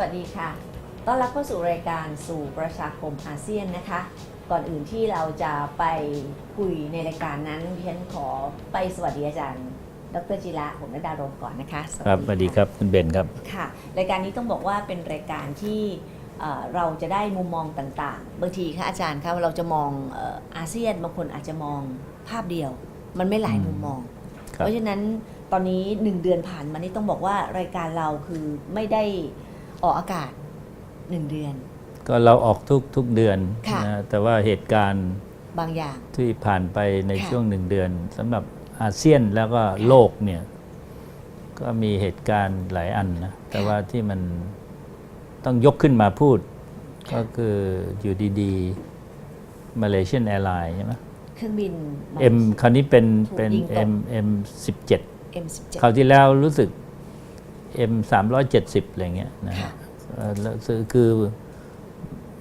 สวัสดีค่ะต้อนรับเข้าสู่รายการสู่ประชาคมอาเซียนนะคะ ก่อนอื่นที่เราจะไปคุยในรายการนั้นดิฉันขอไปสวัสดีอาจารย์ ดรจิระผมนดารมก่อนนะคะครับสวัสดีครับคุณเบนครับค่ะ รายการนี้ต้องบอกว่าเป็นรายการที่เอ่อเราจะได้มุมมองต่างๆ บางทีค่ะอาจารย์คะเราจะมองเอ่ออาเซียนบางคนอาจจะมองภาพเดียว มันไม่หลายมุมมองครับเพราะฉะนั้นตอนนี้หนึ่งเดือนผ่านมานี่ต้องบอกว่ารายการเราคือไม่ได้ ออกอากาศหนึ่งเดือน ก็เราออกทุกทุกเดือนค่ะนะแต่ว่าเหตุการณ์บางอย่าง ที่ผ่านไปในค่ะ ช่วงหนึ่งเดือนสำหรับอาเซียนแล้วก็โลกเนี่ยก็มีเหตุการณ์หลายอันนะแต่ว่าที่มันต้องยกขึ้นมาพูด ก็คืออยู่ดีๆ Malaysian Airlines ใช่ไหม เครื่องบิน M คราวนี้เป็นเป็น ถูกยิงตก M M 17 M17 คราวที่แล้วรู้สึก M 370อะไรเงี้ยนะค่ะฮะเอ่อแล้วคือคือ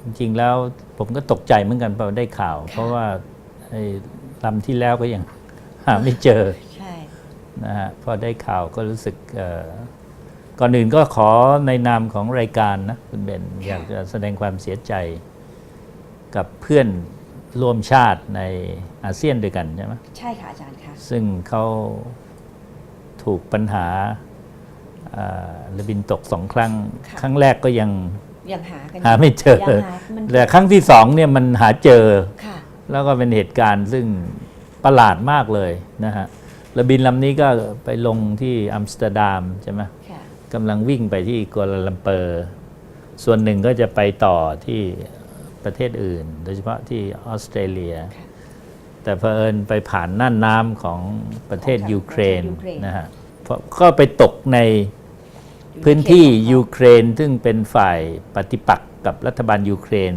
จริงๆแล้วผมก็ตกใจเหมือนกันพอได้ข่าว เพราะว่าไอ้ลำที่แล้วก็ยังหาไม่เจอใช่นะฮะพอได้ข่าวก็รู้สึกเอ่อก่อนอื่นก็ขอในนามของรายการนะคุณเบนอยากจะแสดงความเสียใจกับเพื่อนร่วมชาติในอาเซียนด้วยกันใช่ไหมใช่ค่ะอาจารย์คะซึ่งเขาถูกปัญหา อ่าระบินตกสองครั้ง ครั้งแรกก็ยังยังหากันหาไม่เจอยังหามันแต่ครั้งที่สองเนี่ยมันหาเจอค่ะแล้วก็เป็นเหตุการณ์ซึ่งประหลาดมากเลยนะฮะระบินลำนี้ก็ไปลงที่อัมสเตอร์ดัมใช่ไหมค่ะกำลังวิ่งไปที่กัวลาลัมเปอร์ ส่วนหนึ่งก็จะไปต่อที่ประเทศอื่น โดยเฉพาะที่ออสเตรเลียค่ะแต่เผอิญไปผ่านน่านน้ำของประเทศของยูเครนประเทศยูเครนนะฮะเพราะ ก็ไปตกในพื้นที่ยูเครนซึ่งเป็นฝ่ายปฏิปักษ์กับรัฐบาลยูเครน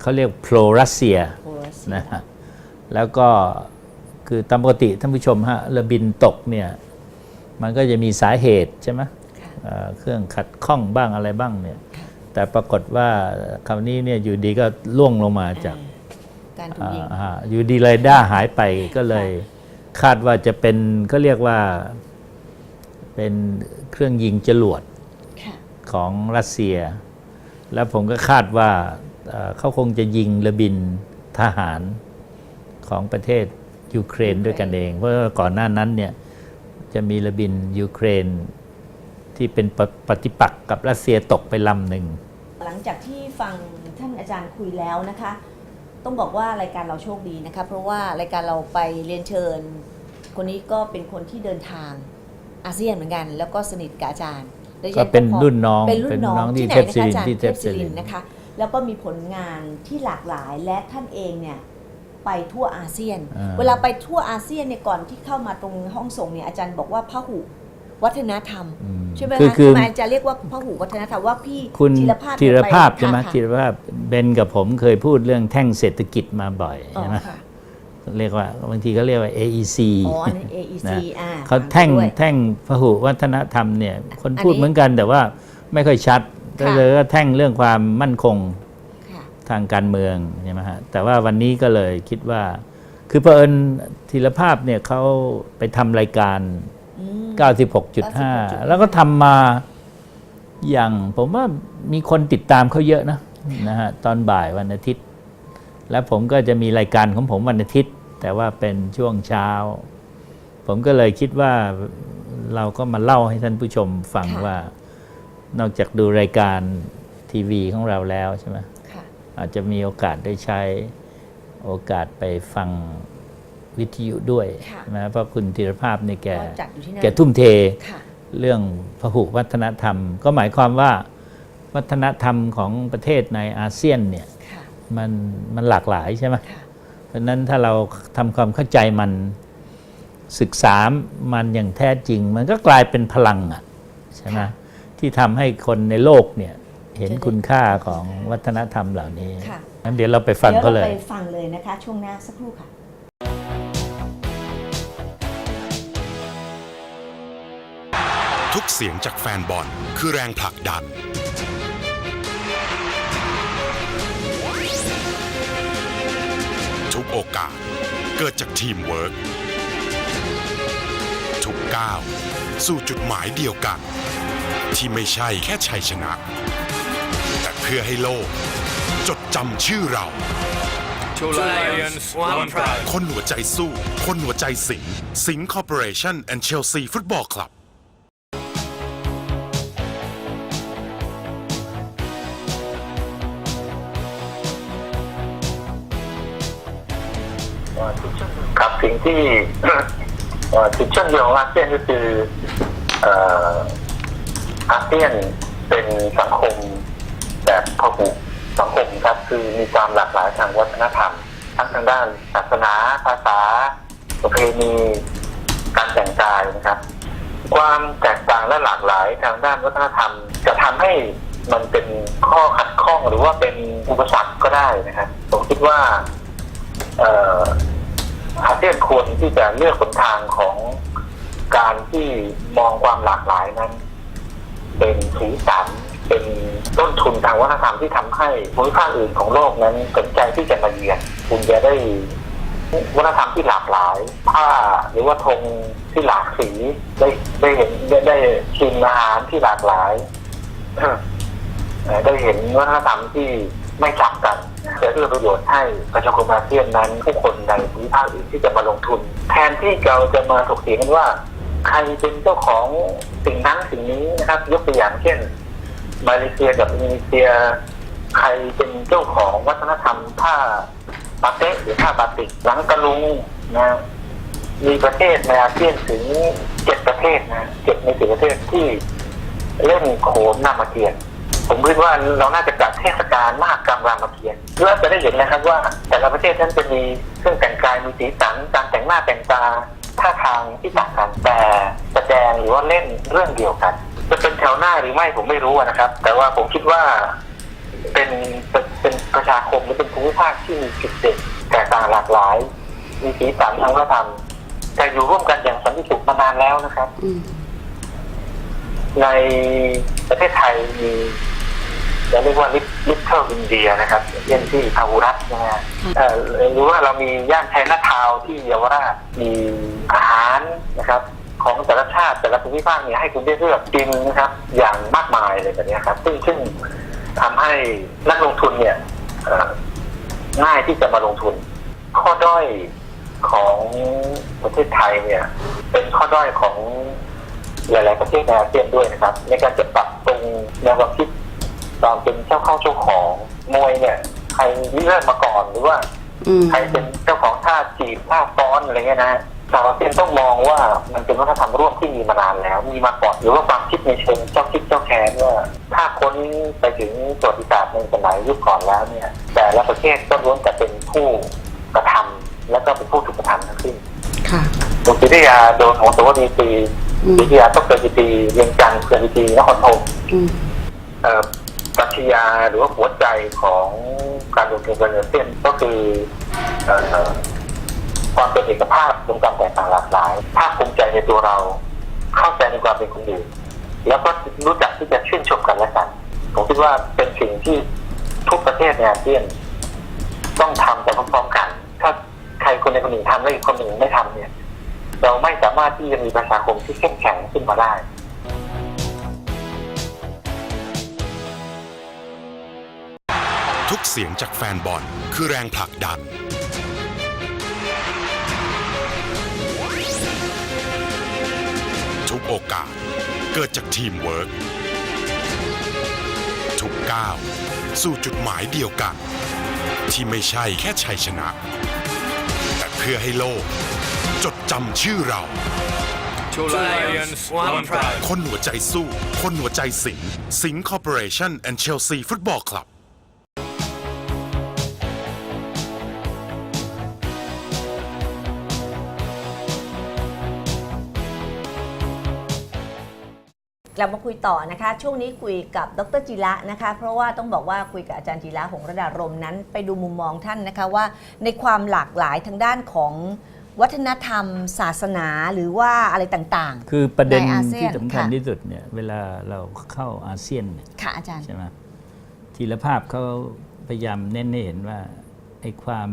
เขาเรียกโปรรัสเซียโครัสเซียนะฮะแล้วก็คือตามปกติท่านผู้ชมฮะเรือบินตกเนี่ยมันก็จะมีสาเหตุใช่ไหมค่ะเอ่อเครื่องขัดข้องบ้างอะไรบ้างเนี่ยค่ะแต่ปรากฏว่าคราวนี้เนี่ยอยู่ดีก็ล่วงลงมาจากการถูกยิงอ่าฮะอยู่ดีเรดาร์หายไปก็เลยคาดว่าจะเป็นก็เรียกว่า เป็นเครื่องยิงจรวดค่ะของรัสเซีย แล้วผมก็คาดว่าเอ่อเขาคงจะยิงเรือบินทหารของประเทศยูเครนด้วยกันเอง เพราะว่าก่อนหน้านั้นเนี่ยจะมีเรือบินยูเครนที่เป็นปปฏิปักษ์กับรัสเซียตกไปลำหนึ่ง หลังจากที่ฟังท่านอาจารย์คุยแล้วนะคะ ต้องบอกว่ารายการเราโชคดีนะคะ เพราะว่ารายการเราไปเรียนเชิญ คนนี้ก็เป็นคนที่เดินทาง อาเซียนเหมือนกัน แล้วก็สนิทกับอาจารย์และก็เป็นพอรุ่นน้องเป็นรุ่นน้องที่ที่ไหนเทพนะศิคะริอานจารย์ที่เทเทพพศิศิริรินนนะคะแล้วก็มีผลงานที่หลากหลายและท่านเองเนี่ยไปทั่วอาเซียนอ่าเวลาไปทั่วอาเซียนเนี่ยก่อนที่เข้ามาตรงห้องส่งเนี่ยอาจารย์บอกว่าพหุวัฒนธรรมอืมใช่ไหมคือคะคือทำไมอาจารย์เรียกว่าพหุวัฒนธรรมว่าพี่คุณธีรภาพธีรภาพเนี่ยไปใช่ไหมค่ะธีรภาพเบนกับผมเคยพูดเรื่องแท่งเศรษฐกิจมาบ่อยอ๋อใช่ไหมค่ะ เรียกว่าบางทีเขาเรียกว่า AEC อ๋ออันนั้น AEC นะอ่าเขาแท่งฟัด้วยแท่งพหุวัฒนธรรมเนี่ยคนพูดอันนี้เหมือนกันแต่ว่าไม่ค่อยชัดก็ค่ะเลยก็แท่งเรื่องความมั่นคงค่ะทางการเมืองใช่ไหมฮะแต่ว่าวันนี้ก็เลยคิดว่า คือเผอิญธีรภาพเนี่ยเขาไปทำรายการอืม96.5 แล้วก็ทำมาอย่างผมว่ามีคนติดตามเขาเยอะนะนะฮะตอนบ่ายวันอาทิตย์ แล้วผมก็จะมีรายการของผมวันอาทิตย์ แต่ว่าเป็นช่วงเช้า ผมก็เลยคิดว่าเราก็มาเล่าให้ท่านผู้ชมฟังค่ะว่านอกจากดูรายการทีวีของเราแล้วใช่ไหมค่ะอาจจะมีโอกาสได้ใช้โอกาสไปฟังวิทยุด้วยค่ะนะเพราะคุณธีรภาพเนี่ยแกก็จัดอยู่ที่นั่นแกทุ่มเทค่ะเรื่องพหุวัฒนธรรม ก็หมายความว่าวัฒนธรรมของประเทศในอาเซียนเนี่ยค่ะ มันมันหลากหลายใช่ไหมค่ะเพราะฉะนั้นถ้าเราทำความเข้าใจมันศึกษามันอย่างแท้จริง มันก็กลายเป็นพลังอะใช่ไหมค่ะที่ทำให้คนในโลกเนี่ยเห็นคุณค่าของวัฒนธรรมเหล่านี้ค่ะงั้นเดี๋ยวเราไปฟังเดี๋ยวเขาเราเลยไปฟังเลยนะคะ ช่วงหน้าสักครู่ค่ะทุกเสียงจากแฟนบอลคือแรงผลักดัน โอกาส เกิดจากทีมเวิร์กทุกก้าวสู่จุดหมายเดียวกัน ที่ไม่ใช่แค่ชัยชนะ แต่เพื่อให้โลก จดจำชื่อเรา Two lions, one pride. คนหัวใจสู้ คนหัวใจสิงห์สิงห์คอร์ปอเรชั่น and Chelsea Football Club ครับสิ่งที่เอ่ อจุดเชื่อมโยงอาเซียนก็คืออาเซียนเป็นสังคมแบบพหุสังคมครับคือมีความหลากหลายทางวัฒนธรรม ทั้งทางด้านศาสนาภาษาประเพณีการแต่งกายนะครับ ความแตกต่างและหลากหลายทางด้านวัฒนธรรม จะทำให้มันเป็นข้อขัดข้องหรือว่าเป็นอุปสรรคก็ได้นะครับผมคิดว่าเอาเซียนควรที่จะเลือกหนทางของการที่มองความหลากหลายนั้น เป็นสีสันเป็นต้นทุนทางวัฒนธรรมที่ทำให้ภูมิภาคอื่นของโลกนั้นสนใจที่จะมาเยือนคุณจะได้วัฒนธรรมที่หลากหลายผ้าหรือว่าธงที่หลากสีได้ได้เห็นได้ได้ชิมอาหารที่หลากหลายได้เห็นวัฒนธรรมที่ ไม่ซ้ำกันจะเอื้อประโยชน์ให้ประชาคมอาเซียนนั้น ผู้คนในภูมิภาคอื่นที่จะมาลงทุน แทนที่เราจะมาถกเถียงกันว่า ใครเป็นเจ้าของสิ่งนั้นสิ่งนี้นะครับ ยกตัวอย่างเช่น มาเลเซียกับอินโดนีเซีย ใครเป็นเจ้าของวัฒนธรรมผ้าปาเต๊ะหรือผ้าบาติกหลังกะลุงนะมีประเทศในอาเซียนถึงเจ็ดประเทศนะเจ็ดในสิบประเทศที่เล่นโขนนามเกียรติ ผมคิดว่าเราน่าจะจัดเทศกาลมหกรรมรามเกียรติ์เพื่อจะได้เห็นนะครับว่า แต่ละประเทศนั้นจะมีเครื่องแต่งกายมีสีสันการแต่งหน้าแต่งตาท่าทางที่ต่างกันแต่แสดงหรือว่าเล่นเรื่องเดียวกัน จะเป็นแถวหน้าหรือไม่ผมไม่รู้นะครับ แต่ว่าผมคิดว่าเป็นเป็นเป็นประชาคมหรือเป็นภูมิภาคที่มีจุดเด่นแตกต่างหลากหลาย มีสีสันทางวัฒนธรรมแต่อยู่ร่วมกันอย่างสันติสุขมานานแล้วนะครับอืมในประเทศไทยมี จะเรียกว่าลิทเทิลอินเดียนะครับเช่นที่พาหุรัตน์นะฮะเอ่อหรือว่าเรามีย่านไชน่าทาวน์ที่เยาวราชมีอาหารนะครับของแต่ละชาติแต่ละภูมิภาคเนี่ยให้คุณได้เลือกกินนะครับอย่างมากมายเลยแบบเนี้ยครับ ซึ่งซึ่งทำให้นักลงทุนเนี่ยเอ่อง่ายที่จะมาลงทุน ข้อด้อยของประเทศไทยเนี่ย เป็นข้อด้อยของหลาย ๆ ประเทศในอาเซียนด้วยนะครับ ในการจะปรับปรุงแนวความคิด ตามเป็นเจ้าเข้าเจ้าของมวยเนี่ย ใครริเริ่มมาก่อนหรือว่าอืมใครเป็นเจ้าของท่าจีบท่าฟ้อนอะไรเงี้ยนะฮะชาวอาเซียนต้องมองว่ามันเป็นวัฒนธรรมร่วมที่มีมานานแล้ว มีมาก่อนหรือว่าความคิดในเชิงเจ้าคิดเจ้าแค้นว่าถ้าพ้นไปถึงประวัติศาสตร์ในสมัยยุคก่อนแล้วเนี่ย แต่ละประเทศก็ล้วนแต่เป็นผู้กระทำและก็เป็นผู้ถูกกระทำทั้งสิ้นค่ะบุตรวิทยาโดนของสวัสดีตีอืมวิทยาต้องเกิดตีเรียงจันทร์เกิดตีนครธมอืมเอ่อ ปรัชญาหรือว่าหัวใจของการลงทุนในอาเซียนก็คือความเป็นเอกภาพตรงการแตกต่างหลากหลายภาคภูมิใจในตัวเรา เข้าใจในความเป็นคนอื่นแล้วก็รู้จักที่จะชื่นชมกันและกันผมคิดว่าเป็นสิ่งที่ทุกประเทศในอาเซียนต้องทำแต่พร้อมๆกัน ถ้าใครคนใดคนหนึ่งทำแล้วอีกคนหนึ่งไม่ทำเนี่ย เราไม่สามารถที่จะมีประชาคมที่เข้มแข็งขึ้นมาได้ ทุกเสียงจากแฟนบอลคือแรงผลักดัน ทุกโอกาสเกิดจากทีมเวิร์กทุกก้าวสู่จุดหมายเดียวกัน ที่ไม่ใช่แค่ชัยชนะ แต่เพื่อให้โลก จดจำชื่อเรา Two lions, one pride. คนหัวใจสู้ คนหัวใจสิงห์สิงห์คอร์ปอเรชั่น and Chelsea Football Club กลับมาคุยต่อนะคะ ช่วงนี้คุยกับดรจิระนะคะ เพราะว่าต้องบอกว่าคุยกับอาจารย์จิระหงส์ระดารมนั้น ไปดูมุมมองท่านนะคะว่า ในความหลากหลายทางด้านของวัฒนธรรม ศาสนาหรือว่าอะไรต่างคือประเด็นในอาเซียนที่สำคัญค่ะ ที่สุดเนี่ยเวลาเราเข้าอาเซียนเนี่ยๆค่ะอาจารย์ ใช่ไหมทีละภาพเขาพยายามเน้นให้เห็นว่าไอ้ความ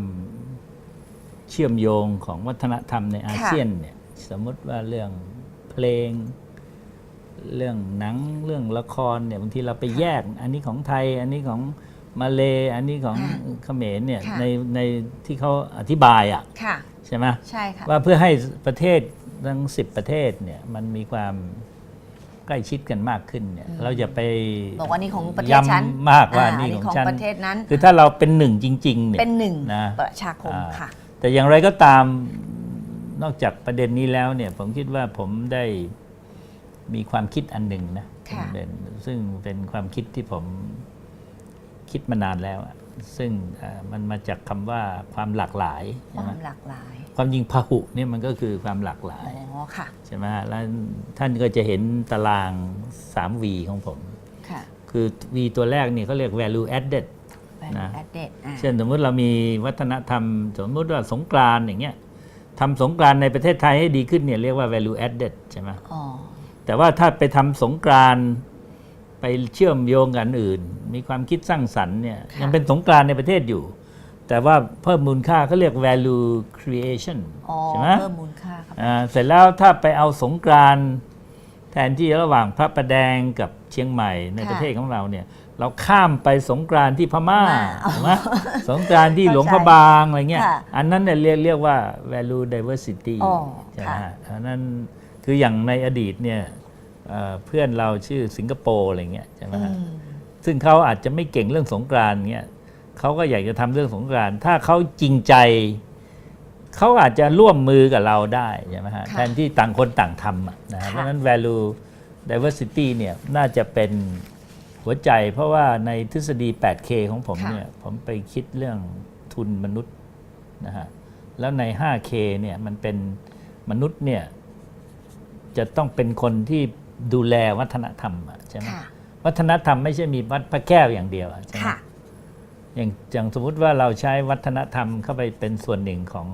เชื่อมโยงของวัฒนธรรมในอาเซียนเนี่ยสมมติว่าเรื่องเพลง เรื่องหนังเรื่องละครเนี่ยบางทีเราไปแยก อันนี้ของไทย อันนี้ของมาเลอันนี้ของค่ะเขมรเนี่ยค่ะในในที่เขาอธิบายอะค่ะ ใช่ไหมใช่ค่ะ ว่าเพื่อให้ประเทศทั้งสิบประเทศเนี่ยมันมีความใกล้ชิดกันมากขึ้นเนี่ยเราอย่าไปบอกว่านี่ของประเทศฉันย้ำมากว่าอ่นี่ของของฉันประเทศนั้น คือถ้าเราเป็นหนึ่งจริงๆเนี่ย เป็นหนึ่งนะ ประชาคมอ่าค่ะ แต่อย่างไรก็ตามนอกจากประเด็นนี้แล้วเนี่ยผมคิดว่าผมได้ มีความคิดอันหนึ่งนะค่ะเป็นซึ่งเป็นความคิดที่ผมคิดมานานแล้วอะซึ่งเอ่อมันมาจากคำว่าความหลากหลายคใช่ไหมวามหลากหลาย ความจริงพหุเนี่ยมันก็คือความหลากหลาอ๋ยอค่ะใช่ไหมฮะแล้วท่านก็จะเห็นตาราง 3V ของผมค่ะคือ V ตัวแรกเนี่ยเขาเรียก value added นะแอดเดตอ่าเช่นสมมุติเรามีวัฒนธรรม สมมุติว่าสงกรานต์อย่างเงี้ยทำสงกรานต์ในประเทศไทยให้ดีขึ้นเนี่ยเรียกว่า value added ใช่ไหมอ๋อ แต่ว่าถ้าไปทำสงกรานต์ไปเชื่อมโยงกับอันอื่น มีความคิดสร้างสรรค์เนี่ยค่ะยังเป็นสงกรานต์ในประเทศอยู่ แต่ว่าเพิ่มมูลค่าเขาเรียก value creation อ๋อใช่ไหมเพิ่มมูลค่าครับอ่าเสร็จแล้วถ้าไปเอาสงกรานต์แทนที่ระหว่างพระประแดงกับเชียงใหม่ในค่ะประเทศของเราเนี่ยเราข้ามไปสงกรานต์ที่พม่าอ๋อถูกไหมสงกรานต์ที่หลวงพระบางอะไรเงี้ยค่ะอันนั้นเนี่ยเรียกเรียกว่า value diversity อ๋อใช่ไหมค่ะฮะอันนั้น คืออย่างในอดีตเนี่ยเอ่อเพื่อนเราชื่อสิงคโปร์อะไรเงี้ยใช่ไหมอืฮะมซึ่งเขาอาจจะไม่เก่งเรื่องสงกรานต์เงี้ยเขาก็อยากจะทำเรื่องสงกรานต์ถ้าเขาจริงใจเขาอาจจะร่วมมือกับเราได้ใช่ไหมฮะค่ะแทนที่ต่างคนต่างทำอะนะฮะค่ะเพราะฉะนั้น value diversity เนี่ยน่าจะเป็นหัวใจ เพราะว่าในทฤษฎี 8K ของผมเนี่ยผมไปคิดเรื่องทุนมนุษย์นะฮะแล้วใน 5K เนี่ยมันเป็นมนุษย์เนี่ย จะต้องเป็นคนที่ดูแลวัฒนธรรมอะใช่ไหมค่ะวัฒนธรรมไม่ใช่มีวัดพระแก้วอย่างเดียวอะใช่ไหมค่ะ อย่างอย่างสมมุติว่าเราใช้วัฒนธรรมเข้าไปเป็นส่วนหนึ่งของ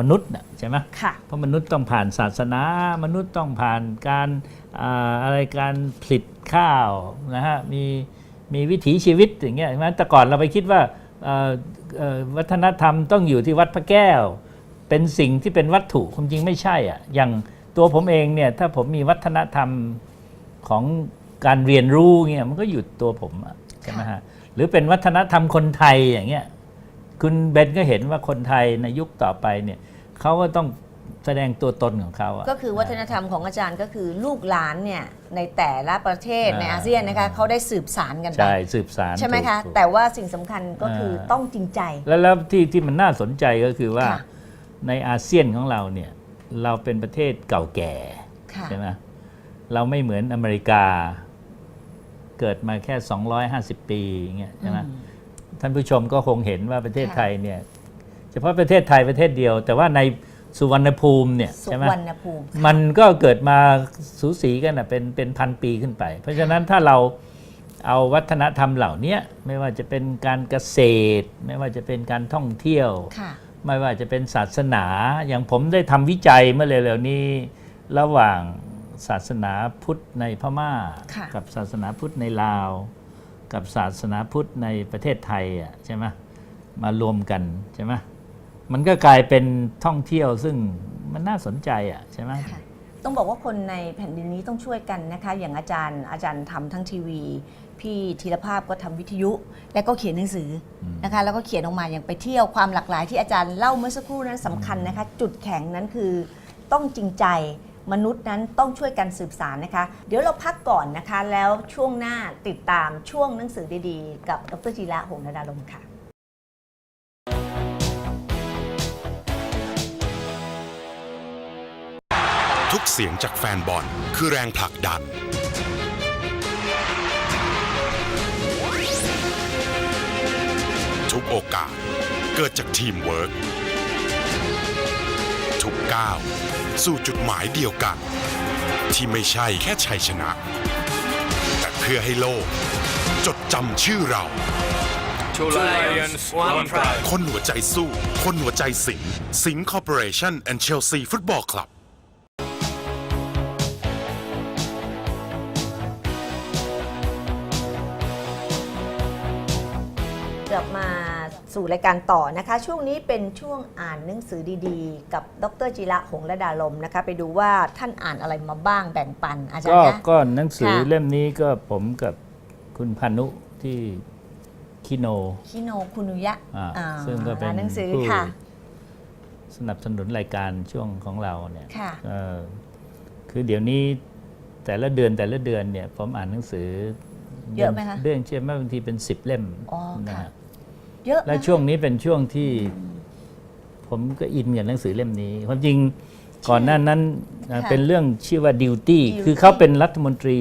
มนุษย์น่ะใช่ไหมค่ะ เพราะมนุษย์ต้องผ่านศาสนา มนุษย์ต้องผ่านการอ่าอะไรการผลิตข้าวนะฮะมีมีวิถีชีวิตอย่างเงี้ยใช่ไหมแต่ก่อนเราไปคิดว่าเอ่อเอ่อวัฒนธรรมต้องอยู่ที่วัดพระแก้ว เป็นสิ่งที่เป็นวัตถุความจริงไม่ใช่อะอย่าง ตัวผมเองเนี่ยถ้าผมมีวัฒนธรรมของการเรียนรู้เงี้ยมันก็อยู่ตัวผมอะใช่ไหมฮะหรือเป็นวัฒนธรรมคนไทยอย่างเงี้ยคุณเบนก็เห็นว่าคนไทยในยุคต่อไปเนี่ยเขาก็ต้องแสดงตัวตนของเขาะก็คือวัฒนธรรมของอาจารย์ก็คือลูกหลานเนี่ยในแต่ละประเทศอ่าในอาเซียนนะคะเขาได้สืบสารกันไปใช่สืบสารใช่ไหมคะถูกถูกแต่ว่าสิ่งสำคัญก็คืออาต้องจริงใจแล้วแล้วที่ที่มันน่าสนใจก็คือว่าค่ะในอาเซียนของเราเนี่ย เราเป็นประเทศเก่าแก่ค่ะใช่ไหมเราไม่เหมือนอเมริกา เกิดมาแค่ 250 ปีอย่างเงี้ยใช่ไหมอืมท่านผู้ชมก็คงเห็นว่าประเทศค่ะไทยเนี่ยเฉพาะประเทศไทยประเทศเดียว แต่ว่าในสุวรรณภูมิเนี่ยสุใช่ไหมวรรณภูมิมันก็เกิดมาสูสีกันนะเป็นเป็นพันปีขึ้นไป เพราะฉะนั้นถ้าเราเอาวัฒนธรรมเหล่านี้ไม่ว่าจะเป็นการเกษตร ไม่ว่าจะเป็นการท่องเที่ยวค่ะ ไม่ว่าจะเป็นศาสนาอย่างผมได้ทำวิจัยเมื่อเร็วๆนี้ ระหว่างศาสนาพุทธในพม่าค่ะกับศาสนาพุทธในลาว กับศาสนาพุทธในประเทศไทยอะใช่ไหมมารวมกันใช่ไหมมันก็กลายเป็นท่องเที่ยวซึ่งมันน่าสนใจอะใช่ไหมค่ะต้องบอกว่าคนในแผ่นดินนี้ต้องช่วยกันนะคะ อย่างอาจารย์อาจารย์ทำทั้งทีวี พี่ธีรภาพก็ทำวิทยุ และก็เขียนหนังสืออนะคะแล้วก็เขียนออกมาอย่างไปเที่ยวความหลากหลายที่อาจารย์เล่าเมื่อสักครู่นั้นสำคัญนะคะ จุดแข็งนั้นคือต้องจริงใจมนุษย์นั้นต้องช่วยกันสืบสารนะคะ เดี๋ยวเราพักก่อนนะคะ แล้วช่วงหน้าติดตามช่วงหนังสือดีๆ กับดรจีระหงส์นดาลมค่ะทุกเสียงจากแฟนบอลคือแรงผลักดัน โอกาส เกิดจากทีมเวิร์กทุกก้าวสู่จุดหมายเดียวกัน ที่ไม่ใช่แค่ชัยชนะ แต่เพื่อให้โลก จดจำชื่อเรา Two lions, one pride. คนหัวใจสู้ คนหัวใจสิง สิงคอร์ปอเรชั่นและเชลซีฟุตบอลคลับ สู่รายการต่อนะคะ ช่วงนี้เป็นช่วงอ่านหนังสือดีๆ กับดรจิระหงระดาลมนะคะ ไปดูว่าท่านอ่านอะไรมาบ้างแบ่งปันอาจารก็ย์นะ ก็หนังสือค่ะ เล่มนี้ก็ผมกับคุณพานุที่คิโนคิโนคุนุยะอ่าอ่าซึ่งก็เป็นร้านหนังสือผู้ค่ะสนับสนุนรายการช่วงของเราเนี่ยค่ะ เอ่อคือเดี๋ยวนี้แต่ละเดือนแต่ละเดือนเนี่ยผมอ่านหนังสือเยอะไหมคะเรื่องเชื่อไหมบางทีเป็นสิบเล่มอ๋อนะค่ะฮะ เยอะและนะช่วงนี้เป็นช่วงที่ ผมก็อินกับหนังสือเล่มนี้ความจริงก่อนหน้านั้นอะค่ะเป็นเรื่องชื่อว่า duty Duty คือเขาเป็นรัฐมนตรี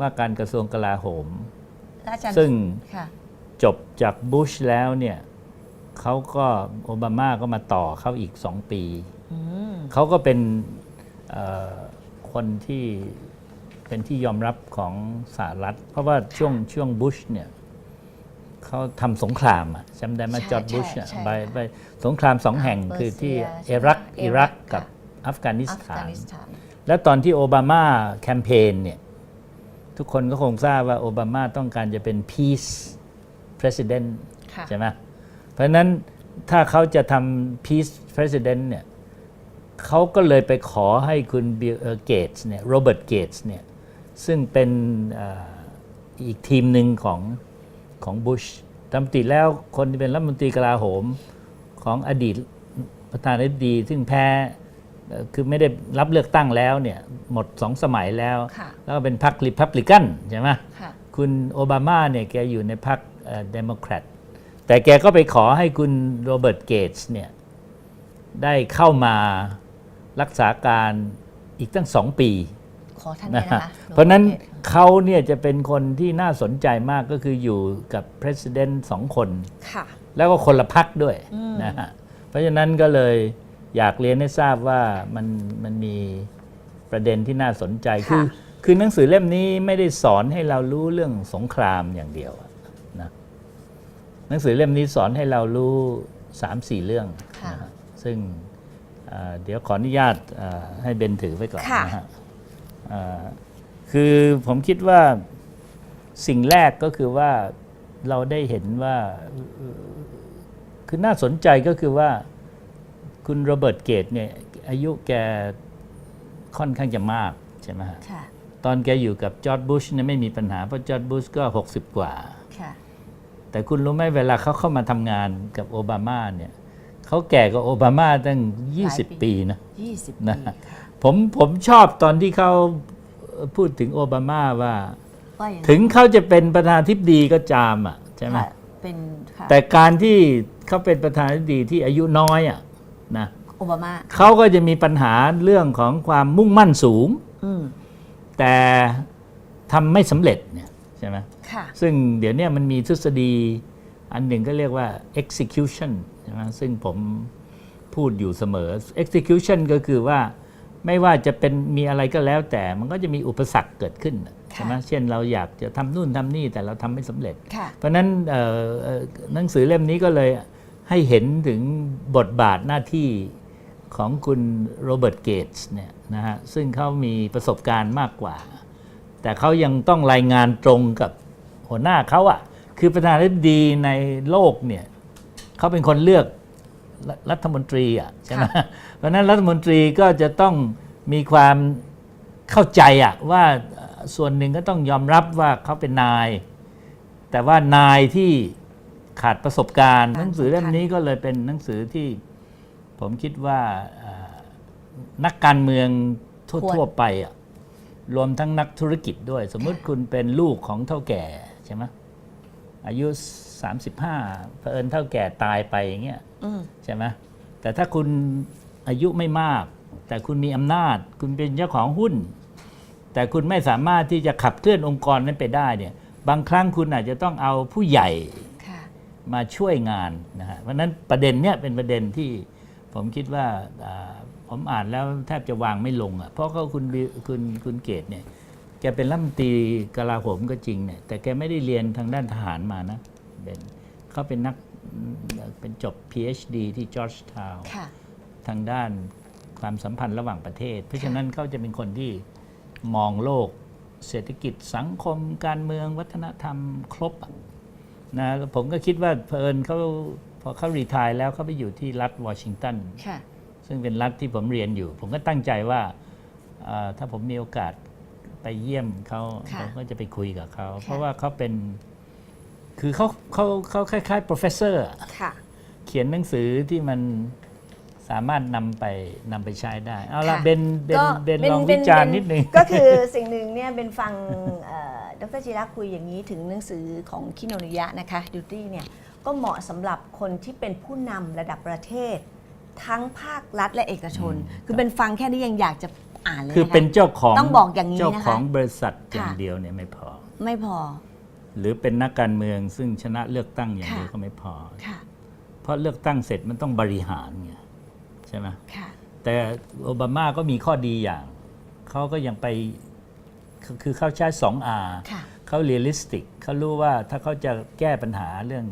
ว่าการกระทรวงกลาโหมอาจารย์ซึ่งค่ะจบจากบุชแล้วเนี่ยเขาก็โอบามาก็มาต่อเขาอีกสองปีอืมเขาก็เป็นเอ่อคนที่เป็นที่ยอมรับของสหรัฐ เพราะว่าช่วงช่วงบุชเนี่ย เขาทำสงครามอะจำได้ไหมใช่จอร์ดบุชอะใช่ไปค่ะไปสงครามสองแห่งอ่าคือที่เปอร์เซียอิรักใช่ไหมอิรักอิรักกับค่ะอัฟกานิสอัฟถากานนิสถาน แล้วตอนที่โอบามาแคมเปญเนี่ยทุกคนก็คงทราบว่าโอบามาต้องการจะเป็น peace president ค่ะใช่ไหมเพราะฉะนั้นถ้าเขาจะทำ peace president เนี่ยเขาก็เลยไปขอให้คุณบิลเกตส์เนี่ยโรเบิร์ตเกตส์เนี่ยซึ่งเป็นเอ่ออีกทีมหนึ่งของ ของบุชตามปกติแล้วคนที่เป็นรัฐมนตรีกลาโหมของอดีตประธานาธิบดีซึ่งแพ้เอ่อคือไม่ได้รับเลือกตั้งแล้วเนี่ยหมดสองสมัยแล้วค่ะแล้วก็เป็นพรรคริพับลิกันใช่ไหมค่ะคุณโอบามาเนี่ยแกอยู่ในพรรคเดโมแครตแต่แกก็ไปขอให้คุณโรเบิร์ตเกตส์เนี่ยได้เข้ามารักษาการอีกตั้งสองปี ขอท่านนะเนี่ยฮะนะคะเพราะฉะนั้นเขาเนี่ยจะเป็นคนที่น่าสนใจมากก็คืออยู่กับ president สองคนค่ะแล้วก็คนละพักด้วยอืมนะฮะเพราะฉะนั้นก็เลยอยากเรียนให้ทราบว่ามันมันมีประเด็นที่น่าสนใจคือคือหนังสือเล่มนี้ไม่ได้สอนให้เรารู้เรื่องสงครามอย่างเดียวอะนะหนังสือเล่มนี้สอนให้เรารู้สามสี่เรื่องค่ะนะฮะซึ่งเอ่อเดี๋ยวขออนุญาตเอ่อให้เบนถือไว้ก่อนค่ะนะฮะเอ่อ คือผมคิดว่าสิ่งแรกก็คือว่าเราได้เห็นว่า คือน่าสนใจก็คือว่าคุณโรเบิร์ตเกตเนี่ยอายุแกค่อนข้างจะมากใช่ไหมฮะค่ะตอนแกอยู่กับจอร์ดบุชเนี่ยไม่มีปัญหา เพราะจอร์ดบุชก็ 60 กว่าค่ะแต่คุณรู้ไหมเวลาเขาเข้ามาทำงานกับโอบามาเนี่ยเขาแก่กว่าโอบามาตั้งหลายปี20 ปีนะยี่สิบนะปีค่ะ ผมผมชอบตอนที่เขาพูดถึงโอบามาว่า ว่าอย่างถึงเขาจะเป็นประธานาธิบดีก็จามอะใช่ไหมค่ะเป็นค่ะแต่การที่เขาเป็นประธานาธิบดีที่อายุน้อยอะนะโอบามา เขาก็จะมีปัญหาเรื่องของความมุ่งมั่นสูง อืมแต่ทำไม่สำเร็จเนี่ยใช่ไหมค่ะ ซึ่งเดี๋ยวเนี้มันมีทฤษฎีอันหนึ่งก็เรียกว่า execution ใช่ไหมซึ่งผมพูดอยู่เสมอ execution ก็คือว่า ไม่ว่าจะเป็นมีอะไรก็แล้วแต่มันก็จะมีอุปสรรคเกิดขึ้นใช่ไหมเช่นเราอยากจะทำนู่นทำนี่แต่เราทำไม่สำเร็จค่ะเพราะฉะนั้นเอ่อเอ่อหนังสือเล่มนี้ก็เลยให้เห็นถึงบทบาทหน้าที่ของคุณโรเบิร์ตเกตส์เนี่ยนะฮะซึ่งเขามีประสบการณ์มากกว่า แต่เขายังต้องรายงานตรงกับหัวหน้าเขาอะ่ะคือประธานาธิบดีในโลกเนี่ยเขาเป็นคนเลือก รัรัฐมนตรีอะ่ะใช่ไหมเพราะฉะนั้นรัฐมนตรีก็จะต้องมีความเข้าใจอะ่ะว่าเอ่อส่วนหนึ่งก็ต้องยอมรับว่าเขาเป็นนาย แต่ว่านายที่ขาดประสบการณ์การหนังสือเล่มสำคัญนี้ก็เลยเป็นหนังสือที่ผมคิดว่าเอ่อนักการเมืองทั่วๆไปอะรวมทั้งนักธุรกิจด้วย สมมุติคุณเป็นลูกของเท่าแก่ใช่ไหมอายุ 35เผอิญเท่าแก่ตายไปอย่างเงี้ยอืม ใช่ไหมแต่ถ้าคุณอายุไม่มาก แต่คุณมีอำนาจ คุณเป็นเจ้าของหุ้น แต่คุณไม่สามารถที่จะขับเคลื่อนองค์กรนั้นไปได้เนี่ยบางครั้งคุณอาจจะต้องเอาผู้ใหญ่ค่ะมาช่วยงานนะฮะเพราะฉะนั้นประเด็นเนี้ยเป็นประเด็นที่ผมคิดว่าอ่าผมอ่านแล้วแทบจะวางไม่ลงอะเพราะเขาคุณบิคุณคุณเกตเนี่ยแกเป็นรัฐมนตรีกลาโหมก็จริงเนี่ยแต่แกไม่ได้เรียนทางด้านทหารมานะเบนเขาเป็นนัก เป็นจบ PhD ที่จอร์จทาวน์ค่ะทางด้านความสัมพันธ์ระหว่างประเทศ เพราะฉะนั้นเขาจะเป็นคนที่มองโลกเศรษฐกิจสังคมการเมืองวัฒนธรรมครบอะนะแล้วผมก็คิดว่าเพอิญเขาพอเขารีทายแล้วเขาไปอยู่ที่รัฐวอชิงตันค่ะซึ่งเป็นรัฐที่ผมเรียนอยู่ ผมก็ตั้งใจว่าเอ่อถ้าผมมีโอกาสไปเยี่ยมเขาค่ะผมก็จะไปคุยกับเขาค่ะเพราะว่าเขาเป็น คือเขาเขาเขาคล้ายๆ professor อะค่ะ เขียนหนังสือที่มันสามารถนำไปนำไปใช้ได้ เอาละค่ะ เบนเบนก็เบนลองวิจารณ์นิดนึง ก็คือสิ่งหนึ่งเนี่ยเป็นฟังเอ่อดรจิระคุยอย่างนี้ถึงหนังสือของคิโนริยะนะคะดิวตี้เนี่ยก็เหมาะสำหรับคนที่เป็นผู้นำระดับประเทศ ทั้งภาครัฐและเอกชน คือเป็นฟังแค่นี้ยังอยากจะอ่านเลยคือนะคะเป็นเจ้าของต้องบอกอย่างนี้นะคะเจ้าของบริษัทอย่างค่ะ เดียวเนี่ยไม่พอ ไม่พอ หรือเป็นนักการเมืองซึ่งชนะเลือกตั้งอย่างเดียวค่ะก็ไม่พอค่ะเพราะเลือกตั้งเสร็จมันต้องบริหารไงใช่ไหมค่ะแต่โอบามาก็มีข้อดีอย่าง เขาก็ยังไปคือคือเขาใช้ 2R ค่ะเขาเรียลลิสติกเขารู้ว่าถ้าเขาจะแก้ปัญหาเรื่อง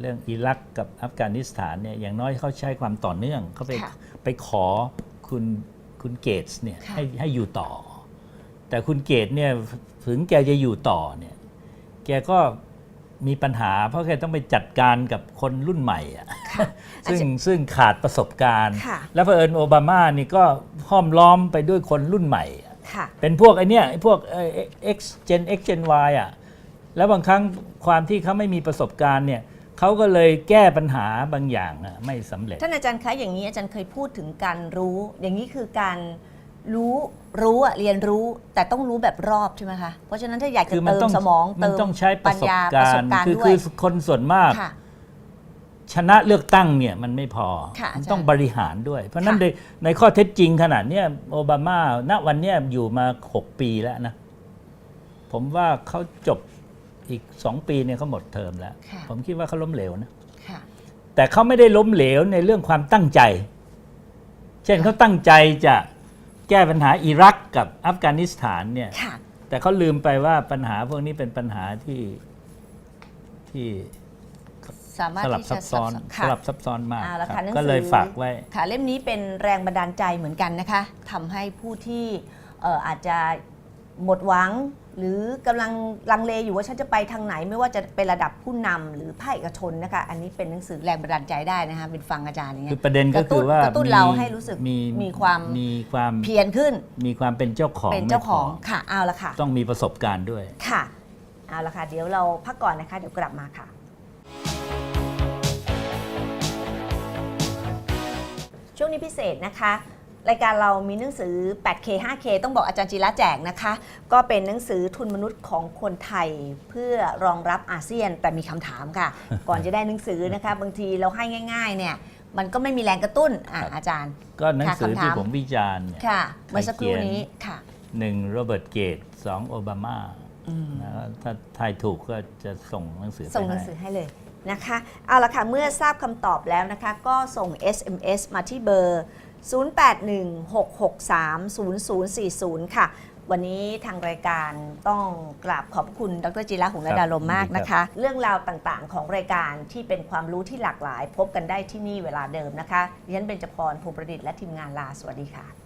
เรื่องอิรักกับอัฟกานิสถานเนี่ยอย่างน้อยเขาใช้ความต่อเนื่องเขาไปค่ะไปขอคุณคุณเกตส์เนี่ยค่ะให้ให้อยู่ต่อ แต่คุณเกตเนี่ยถึงแกจะอยู่ต่อเนี่ย แกก็มีปัญหา เพราะแกต้องไปจัดการกับคนรุ่นใหม่อะซึ่งซึ่งขาดประสบการณ์ค่ะแล้วเผอิญโอบามานี่ก็ห้อมล้อมไปด้วยคนรุ่นใหม่อะค่ะเป็นพวกไอเนี้ยไอพวกเอ่อ X Gen X Gen Y อะแล้วบางครั้งความที่เขาไม่มีประสบการณ์เนี่ยเขาก็เลยแก้ปัญหาบางอย่างอะไม่สำเร็จ ท่านอาจารย์คะอย่างนี้อาจารย์เคยพูดถึงการรู้ อย่างนี้คือการ รู้รู้อะเรียนรู้แต่ต้องรู้แบบรอบใช่ไหมคะ เพราะฉะนั้นถ้าอยากจะคือมันเติมต้องสมองมันเติมต้องใช้ประปัญสบญาปการระสบณ์การณ์คือด้วคืยอคนส่วนมาก ค่ะ ชนะเลือกตั้งเนี่ยมันไม่พอ ค่ะมันอาจารย์ต้องบริหารด้วย เพราะฉะนั้นค่ะ ในในข้อเท็จจริงขนาดเนี้ยโอบามาณวันเนี้ยอยู่มา 6 ปีแล้วนะ ผมว่าเขาจบอีก 2 ปีเนี่ยเขาหมดเทอมแล้ว ค่ะ ผมคิดว่าเขาล้มเหลวนะ ค่ะ แต่เขาไม่ได้ล้มเหลวในเรื่องความตั้งใจ เช่นเขาตั้งใจจะ แก้ปัญหาอิรักกับอัฟกานิสถานเนี่ย ค่ะ แต่เขาลืมไปว่าปัญหาพวกนี้เป็นปัญหาที่ที่สามารถสลับที่ซัจะบซ้อนค่ะสลับซับซ้อนมากเอาละคค่ะรับหนังสือก็เลยฝากไว้ ค่ะเล่มนี้เป็นแรงบันดาลใจเหมือนกันนะคะทำให้ผู้ที่เอ่ออาจจะหมดหวัง หรือกำลังลังเลอยู่ว่าฉันจะไปทางไหนไม่ว่าจะเป็นระดับผู้นำหรือภาคเอกชนนะคะอันนี้เป็นหนังสือแรงบันดาลใจได้นะคะเป็นฟังอาจารย์อย่างเงี้คือยประเด็นก็คือว่ากระตุ้นมีเราให้รู้สึกมีมีความมีความเพียรขึ้น มีความเป็นเจ้าของเป็นเจ้าของไม่พค่ะเอาละค่ะ ต้องมีประสบการณ์ด้วยค่ะเอาละค่ะ เดี๋ยวเราพักก่อนนะคะเดี๋ยวกลับมาค่ะช่วงนี้พิเศษนะคะ รายการเรามีหนังสือ 8K 5K ต้องบอกอาจารย์จิระแจกนะคะ ก็เป็นหนังสือทุนมนุษย์ของคนไทยเพื่อรองรับอาเซียนแต่มีคำถามค่ะ ก่อนจะได้หนังสือนะคะ บางทีเราให้ง่าย ๆ เนี่ย มันก็ไม่มีแรงกระตุ้นอะครับอาจารย์ ก็หนังสือค่ะคำถามที่ผมวิจารณ์เนี่ยค่ะ เมื่อสักครู่ใครเขียนนี้ค่ะหนึ่งโรเบิร์ตเกตสองโอบามานะถ้าทายถูกก็จะส่งหนังสือไปส่งหนังให้สือให้เลยนะคะ เอาละค่ะ เมื่อทราบคำตอบแล้วนะคะ ก็ส่ง SMS มาที่เบอร์ 0816630040 ค่ะ วันนี้ทางรายการต้องกราบขอบคุณดรจิระหงส์ระดาลมมากนะคะ เรื่องราวต่างๆ ของรายการที่เป็นความรู้ที่หลากหลาย พบกันได้ที่นี่เวลาเดิมนะคะดิฉันเบญจพรภูมิประดิษฐ์และทีมงานลาสวัสดีค่ะ